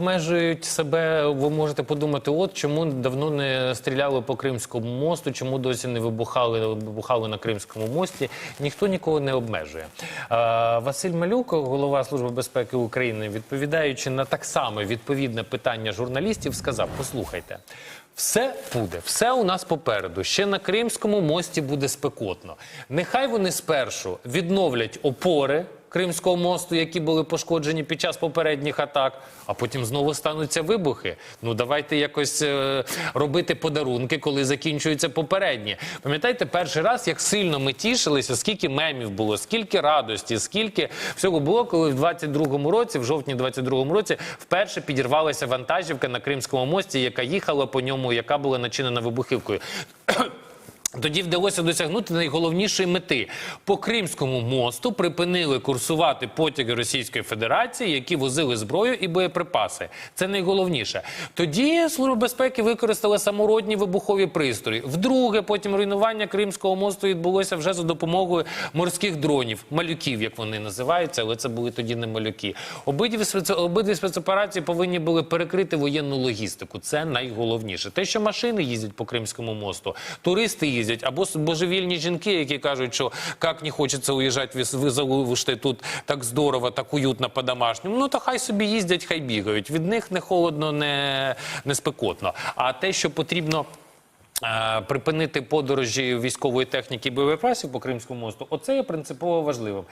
Обмежують себе, ви можете подумати, от чому давно не стріляли по Кримському мосту, чому досі не вибухали, вибухали на Кримському мості. Ніхто нікого не обмежує. А, Василь Малюк, голова Служби безпеки України, відповідаючи на так само відповідне питання журналістів, сказав: послухайте. Все буде, все у нас попереду. Ще на Кримському мості буде спекотно. Нехай вони спершу відновлять опори Кримського мосту, які були пошкоджені під час попередніх атак, а потім знову стануться вибухи. Ну давайте якось е, робити подарунки, коли закінчуються попередні. Пам'ятаєте, перший раз, як сильно ми тішилися, скільки мемів було, скільки радості, скільки всього було, коли в 22-му році, в жовтні 22-му році, вперше підірвалася вантажівка на Кримському мості, яка їхала по ньому, яка була начинена вибухівкою. Тоді вдалося досягнути найголовнішої мети. По Кримському мосту припинили курсувати потяги Російської Федерації, які возили зброю і боєприпаси. Це найголовніше. Тоді Служба безпеки використала самородні вибухові пристрої. Вдруге, потім руйнування Кримського мосту відбулося вже за допомогою морських дронів, малюків, як вони називаються, але це були тоді не малюки. Обидві обидві спецоперації повинні були перекрити воєнну логістику. Це найголовніше. Те, що машини їздять по Кримському мосту, туристи їздять, або божевільні жінки, які кажуть, що як не хочеться уїжджати, ви, залишите тут так здорово, так уютно по-домашньому. Ну то хай собі їздять, хай бігають. Від них не холодно, не, не спекотно. А те, що потрібно. е, Припинити подорожі військової техніки боєприпасів по Кримському мосту, оце є принципово важливим.